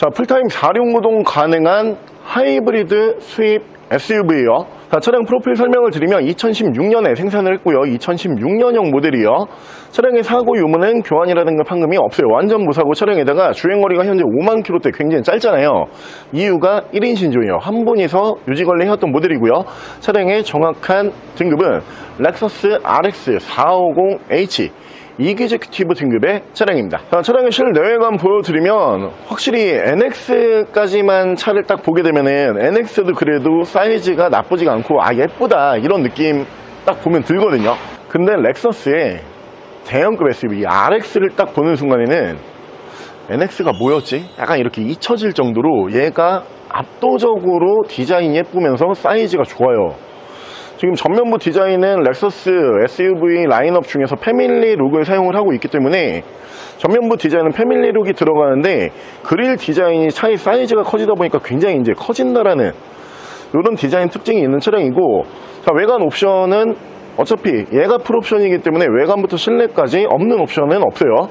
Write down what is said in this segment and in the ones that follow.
자, 풀타임 4륜구동 가능한 하이브리드 수입 SUV요. 자, 차량 프로필 설명을 드리면 2016년에 생산을 했고요. 2016년형 모델이요. 차량의 사고 유무는 교환이라든가 판금이 없어요. 완전 무사고 차량에다가 주행거리가 현재 5만 킬로대 굉장히 짧잖아요. 이유가 1인 신조예요. 한 분이서 유지관리 해왔던 모델이고요. 차량의 정확한 등급은 렉서스 RX 450H 이기제큐티브 등급의 차량입니다. 자, 차량의 실내외관 보여드리면 확실히 NX까지만 차를 딱 보게 되면은 NX도 그래도 사이즈가 나쁘지가 않고 아 예쁘다 이런 느낌 딱 보면 들거든요. 근데 렉서스의 대형급 SUV RX를 딱 보는 순간에는 NX가 뭐였지? 약간 이렇게 잊혀질 정도로 얘가 압도적으로 디자인이 예쁘면서 사이즈가 좋아요. 지금 전면부 디자인은 렉서스 SUV 라인업 중에서 패밀리 룩을 사용을 하고 있기 때문에 전면부 디자인은 패밀리 룩이 들어가는데 그릴 디자인이 차의 사이즈가 커지다 보니까 굉장히 이제 커진다라는 이런 디자인 특징이 있는 차량이고 자 외관 옵션은 어차피 얘가 풀옵션이기 때문에 외관부터 실내까지 없는 옵션은 없어요.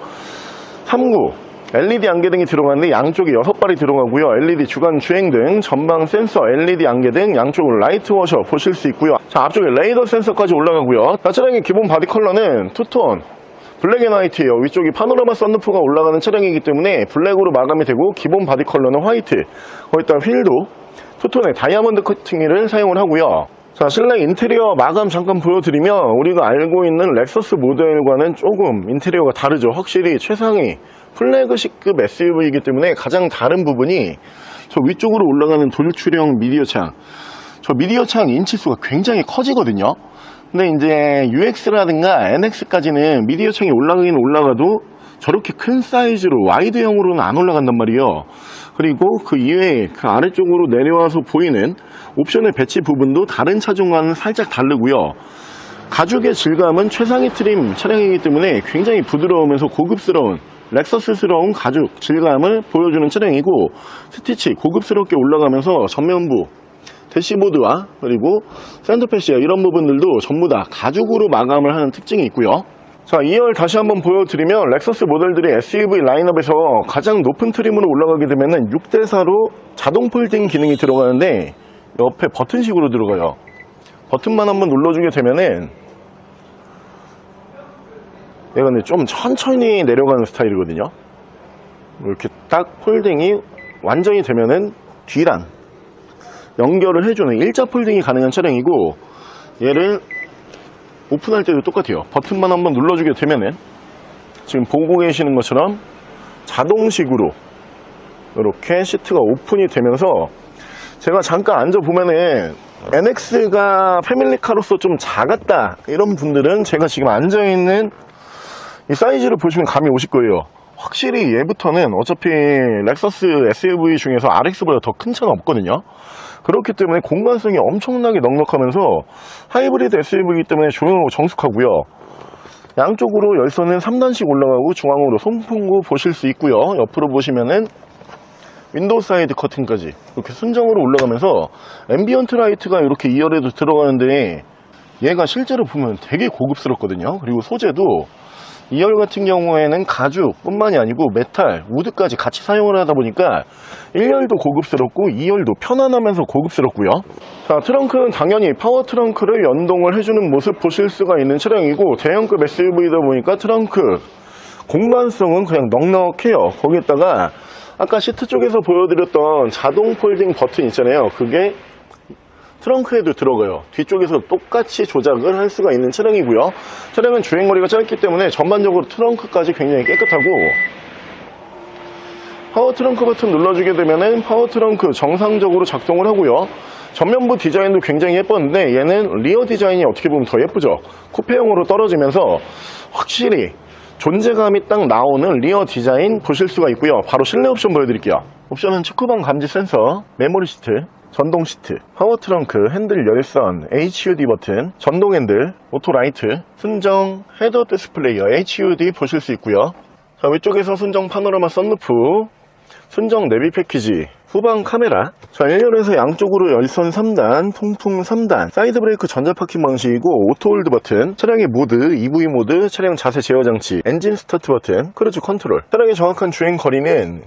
3구 LED 안개등이 들어가는데 양쪽에 6발이 들어가고요. LED 주간 주행등, 전방 센서, LED 안개등, 양쪽으로 라이트 워셔 보실 수 있고요. 자, 앞쪽에 레이더 센서까지 올라가고요. 자, 차량의 기본 바디 컬러는 투톤, 블랙 앤 화이트예요. 위쪽이 파노라마 썬루프가 올라가는 차량이기 때문에 블랙으로 마감이 되고 기본 바디 컬러는 화이트. 거기다 휠도 투톤의 다이아몬드 커팅을 사용을 하고요. 자, 실내 인테리어 마감 잠깐 보여드리면 우리가 알고 있는 렉서스 모델과는 조금 인테리어가 다르죠. 확실히 최상위 플래그십급 SUV이기 때문에 가장 다른 부분이 저 위쪽으로 올라가는 돌출형 미디어 창. 저 미디어 창 인치수가 굉장히 커지거든요. 근데 이제 UX라든가 NX까지는 미디어 창이 올라가긴 올라가도 저렇게 큰 사이즈로 와이드형으로는 안 올라간단 말이에요. 그리고 그 이외에 그 아래쪽으로 내려와서 보이는 옵션의 배치 부분도 다른 차종과는 살짝 다르고요. 가죽의 질감은 최상위 트림 차량이기 때문에 굉장히 부드러우면서 고급스러운 렉서스스러운 가죽 질감을 보여주는 차량이고 스티치 고급스럽게 올라가면서 전면부 대시보드와 그리고 샌드패시아 이런 부분들도 전부 다 가죽으로 마감을 하는 특징이 있고요. 자, 2열 다시 한번 보여드리면 렉서스 모델들이 SUV 라인업에서 가장 높은 트림으로 올라가게 되면은 6대4로 자동 폴딩 기능이 들어가는데 옆에 버튼식으로 들어가요. 버튼만 한번 눌러주게 되면은 얘가 근데 좀 천천히 내려가는 스타일이거든요. 이렇게 딱 폴딩이 완전히 되면은 뒤랑 연결을 해주는 일자 폴딩이 가능한 차량이고 얘를 오픈할 때도 똑같아요. 버튼만 한번 눌러주게 되면은 지금 보고 계시는 것처럼 자동식으로 이렇게 시트가 오픈이 되면서 제가 잠깐 앉아보면은 NX가 패밀리카로서 좀 작았다 이런 분들은 제가 지금 앉아있는 이 사이즈를 보시면 감이 오실 거예요. 확실히 얘부터는 어차피 렉서스 SUV 중에서 RX보다 더 큰 차는 없거든요. 그렇기 때문에 공간성이 엄청나게 넉넉하면서 하이브리드 SUV이기 때문에 조용하고 정숙하고요. 양쪽으로 열선은 3단씩 올라가고 중앙으로 송풍구 보실 수 있고요. 옆으로 보시면은 윈도우 사이드 커튼까지 이렇게 순정으로 올라가면서 앰비언트 라이트가 이렇게 2열에도 들어가는데 얘가 실제로 보면 되게 고급스럽거든요. 그리고 소재도 2열 같은 경우에는 가죽뿐만이 아니고 메탈, 우드까지 같이 사용을 하다 보니까 1열도 고급스럽고 2열도 편안하면서 고급스럽고요. 자, 트렁크는 당연히 파워 트렁크를 연동을 해주는 모습 보실 수가 있는 차량이고 대형급 SUV다 보니까 트렁크 공간성은 그냥 넉넉해요. 거기에다가 아까 시트 쪽에서 보여드렸던 자동 폴딩 버튼 있잖아요. 그게 트렁크에도 들어가요. 뒤쪽에서 똑같이 조작을 할 수가 있는 차량이고요. 차량은 주행거리가 짧기 때문에 전반적으로 트렁크까지 굉장히 깨끗하고 파워 트렁크 버튼 눌러주게 되면은 파워 트렁크 정상적으로 작동을 하고요. 전면부 디자인도 굉장히 예뻤는데 얘는 리어 디자인이 어떻게 보면 더 예쁘죠. 쿠페형으로 떨어지면서 확실히 존재감이 딱 나오는 리어 디자인 보실 수가 있고요. 바로 실내 옵션 보여드릴게요. 옵션은 체크방 감지 센서, 메모리 시트, 전동 시트, 파워 트렁크, 핸들 열선, HUD 버튼, 전동 핸들, 오토 라이트, 순정 헤더 디스플레이어 HUD 보실 수 있고요. 자, 위쪽에서 순정 파노라마 썬루프, 순정 내비 패키지, 후방 카메라, 자 1열에서 양쪽으로 열선 3단, 통풍 3단, 사이드 브레이크 전자 파킹 방식이고 오토 홀드 버튼, 차량의 모드, EV 모드, 차량 자세 제어 장치, 엔진 스타트 버튼, 크루즈 컨트롤. 차량의 정확한 주행 거리는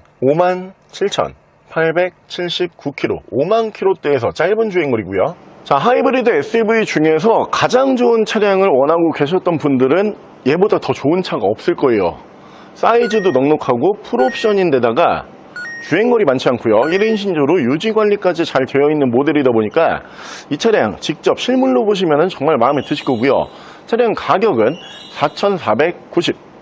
57,879km, 5만 km대에서 짧은 주행거리고요. 자, 하이브리드 SUV 중에서 가장 좋은 차량을 원하고 계셨던 분들은 얘보다 더 좋은 차가 없을 거예요. 사이즈도 넉넉하고 풀옵션인데다가 주행거리 많지 않고요 1인 신조로 유지관리까지 잘 되어 있는 모델이다 보니까 이 차량 직접 실물로 보시면 정말 마음에 드실 거고요 차량 가격은 4,490